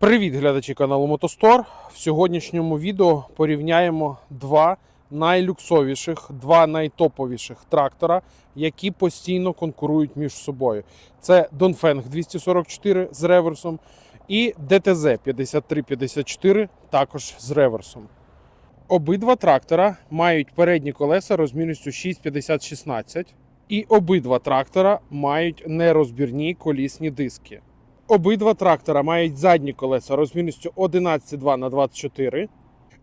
Привіт, глядачі каналу Мотостор. В сьогоднішньому відео порівняємо два найлюксовіших, два найтоповіших трактора, які постійно конкурують між собою. Це Dongfeng 244 з реверсом і DTZ 5354 також з реверсом. Обидва трактора мають передні колеса розмірністю 650-16, і обидва трактора мають нерозбірні колісні диски. Обидва трактора мають задні колеса розмірністю 11,2 на 24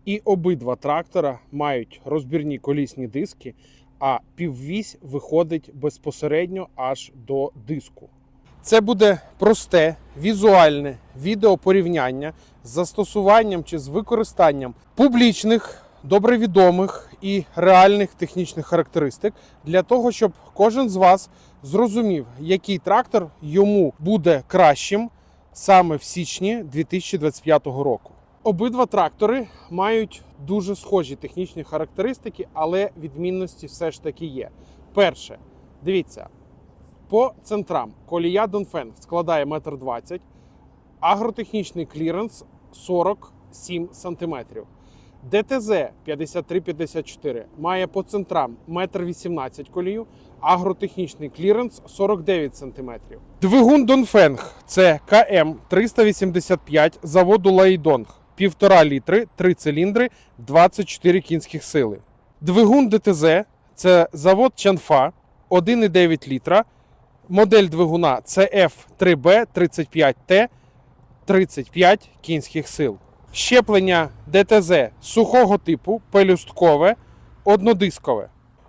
і обидва трактора мають розбірні колісні диски, а піввісь виходить безпосередньо аж до диску. Це буде просте візуальне відеопорівняння з застосуванням чи з використанням публічних, добре відомих і реальних технічних характеристик для того, щоб кожен з вас зрозумів, який трактор йому буде кращим саме в січні 2025 року. Обидва трактори мають дуже схожі технічні характеристики, але відмінності все ж таки є. Перше, дивіться, по центрам колія Донфен складає 1,20 м, агротехнічний кліренс 47 см. ДТЗ 5354 має по центрам 1,18 м колію, агротехнічний кліренс 49 см. Двигун Донфенг це КМ 385 заводу Лайдонг 1,5 літри, 3 циліндри, 24 кінських сили. Двигун ДТЗ це завод Чанфа 1,9 літра. Модель двигуна CF3B 35T 35 кінських сил. Щеплення ДТЗ сухого типу, пелюсткове, однодискове.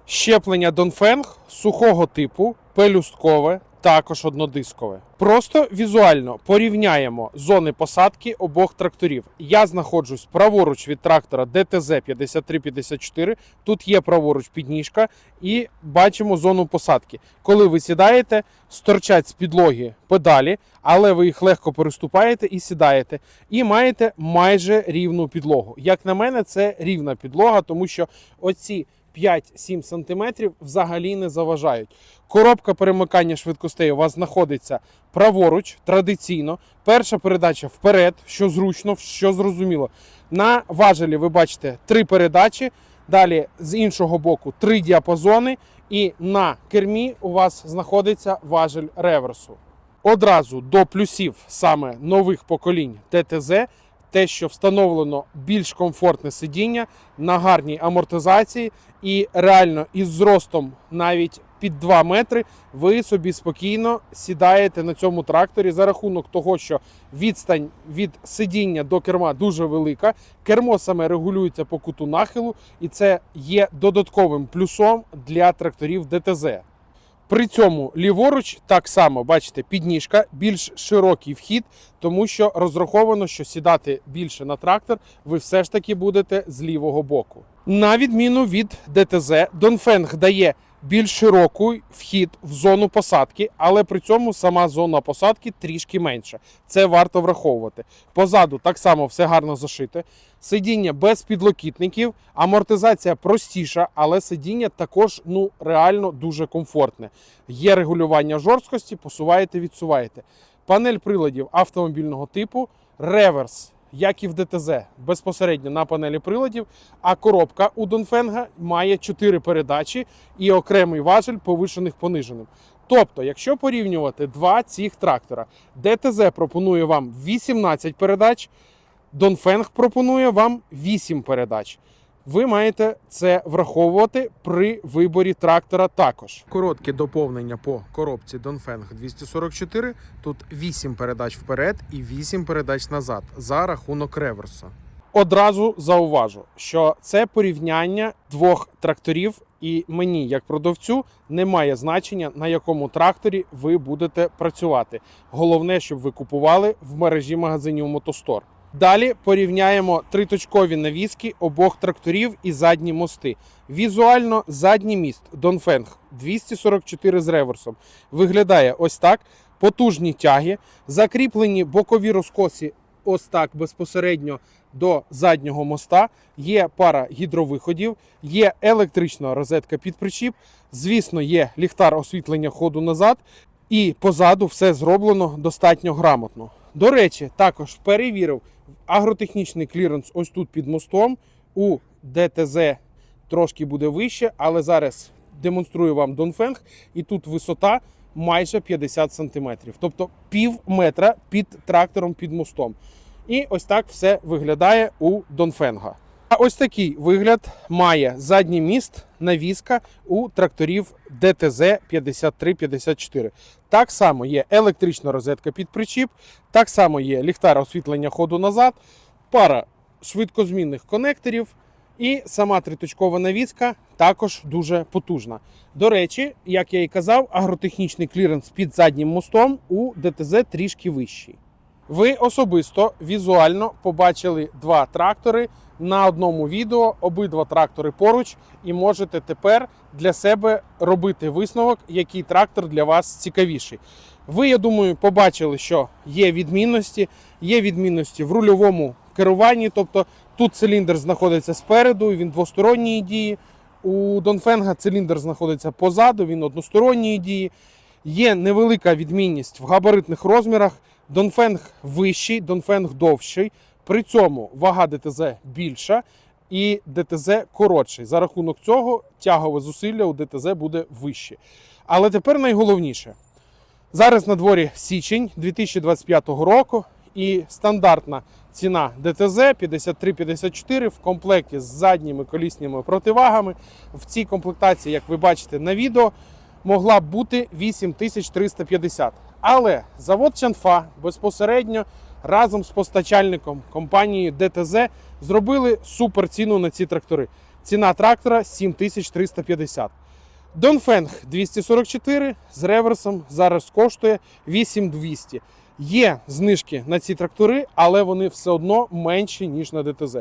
Щеплення Донфенг сухого типу, пелюсткове, також однодискове. Просто візуально порівняємо зони посадки обох тракторів. Я знаходжусь праворуч від трактора ДТЗ 5354. Тут є праворуч підніжка, і бачимо зону посадки. Коли ви сідаєте, сторчать з підлоги педалі, але ви їх легко переступаєте і сідаєте. І маєте майже рівну підлогу. Як на мене, це рівна підлога, тому що оці 5-7 см взагалі не заважають. Коробка перемикання швидкостей у вас знаходиться праворуч, традиційно. Перша передача вперед, що зручно, що зрозуміло. На важелі ви бачите три передачі. Далі з іншого боку три діапазони, і на кермі у вас знаходиться важель реверсу. Одразу до плюсів саме нових поколінь ТТЗ, те, що встановлено більш комфортне сидіння на гарній амортизації, і реально із зростом навіть під 2 метри ви собі спокійно сідаєте на цьому тракторі за рахунок того, що відстань від сидіння до керма дуже велика. Кермо саме регулюється по куту нахилу, і це є додатковим плюсом для тракторів ДТЗ. При цьому ліворуч так само бачите, підніжка, більш широкий вхід, тому що розраховано, що сідати більше на трактор ви все ж таки будете з лівого боку. На відміну від ДТЗ, Донфенг дає більш широкий вхід в зону посадки, але при цьому сама зона посадки трішки менша. Це варто враховувати. Позаду так само все гарно зашите. Сидіння без підлокітників, амортизація простіша, але сидіння також ну реально дуже комфортне. Є регулювання жорсткості, посуваєте, відсуваєте. Панель приладів автомобільного типу, реверс, як і в ДТЗ, безпосередньо на панелі приладів. А коробка у Донфенга має 4 передачі і окремий важель повишених пониженим. Тобто, якщо порівнювати два цих трактора, ДТЗ пропонує вам 18 передач, Донфенг пропонує вам 8 передач. Ви маєте це враховувати при виборі трактора також. Коротке доповнення по коробці Донфенг 244. Тут 8 передач вперед і 8 передач назад за рахунок реверсу. Одразу зауважу, що це порівняння двох тракторів, і мені, як продавцю, немає значення на якому тракторі ви будете працювати. Головне, щоб ви купували в мережі магазинів Мотостор. Далі порівняємо триточкові навіски обох тракторів і задні мости. Візуально задній міст Донфенг 244 з реверсом виглядає ось так. Потужні тяги, закріплені бокові розкоси ось так безпосередньо до заднього моста. Є пара гідровиходів, є електрична розетка під причіп. Звісно, є ліхтар освітлення ходу назад, і позаду все зроблено достатньо грамотно. До речі, також перевірив агротехнічний кліренс ось тут під мостом. У ДТЗ трошки буде вище, але зараз демонструю вам Донфенг, і тут висота майже 50 см, тобто пів метра під трактором під мостом. І ось так все виглядає у Донфенга. А ось такий вигляд має задній міст навіска у тракторів ДТЗ 5354. Так само є електрична розетка під причіп, так само є ліхтар освітлення ходу назад, пара швидкозмінних конекторів. І сама триточкова навіска також дуже потужна. До речі, як я і казав, агротехнічний кліренс під заднім мостом у ДТЗ трішки вищий. Ви особисто візуально побачили два трактори на одному відео, обидва трактори поруч, і можете тепер для себе робити висновок, який трактор для вас цікавіший. Ви, я думаю, побачили, що є відмінності. Є відмінності в рульовому керуванні, тобто тут циліндр знаходиться спереду, він двосторонньої дії. У Донфенга циліндр знаходиться позаду, він односторонньої дії. Є невелика відмінність в габаритних розмірах. Донфенг вищий, Донфенг довший. При цьому вага ДТЗ більша і ДТЗ коротший. За рахунок цього тягове зусилля у ДТЗ буде вище. Але тепер найголовніше. Зараз на дворі січень 2025 року, і стандартна ціна ДТЗ 53-54 в комплекті з задніми колісними противагами. В цій комплектації, як ви бачите на відео, могла б бути 8350. Але завод Чанфа безпосередньо разом з постачальником компанії ДТЗ зробили супер ціну на ці трактори. Ціна трактора 7350. Донфенг 244 з реверсом зараз коштує 8200. Є знижки на ці трактори, але вони все одно менші, ніж на ДТЗ.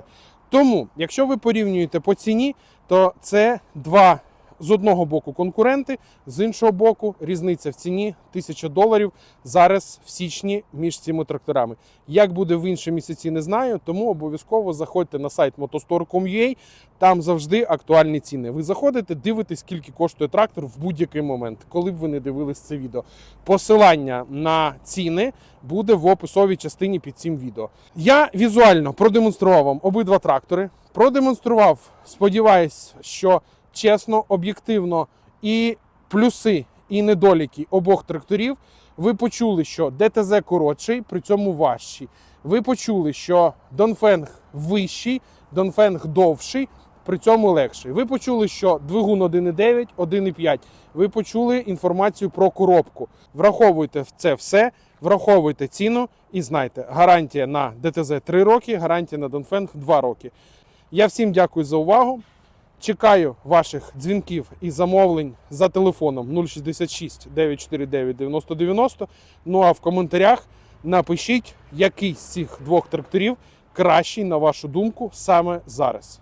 Тому, якщо ви порівнюєте по ціні, то це два з одного боку конкуренти, з іншого боку, різниця в ціні 1000 доларів зараз в січні між цими тракторами. Як буде в інші місяці, не знаю. Тому обов'язково заходьте на сайт motostore.com.ua, там завжди актуальні ціни. Ви заходите, дивитесь, скільки коштує трактор в будь-який момент, коли б ви не дивились це відео. Посилання на ціни буде в описовій частині під цим відео. Я візуально продемонстрував вам обидва трактори. Продемонстрував, сподіваюсь, що чесно, об'єктивно і плюси, і недоліки обох тракторів. Ви почули, що ДТЗ коротший, при цьому важчий. Ви почули, що Донфенг вищий, Донфенг довший, при цьому легший. Ви почули, що двигун 1,9, 1,5. Ви почули інформацію про коробку. Враховуйте це все, враховуйте ціну і знайте, гарантія на ДТЗ 3 роки, гарантія на Донфенг 2 роки. Я всім дякую за увагу. Чекаю ваших дзвінків і замовлень за телефоном 066 949 9090. Ну а в коментарях напишіть, який з цих двох тракторів кращий, на вашу думку, саме зараз.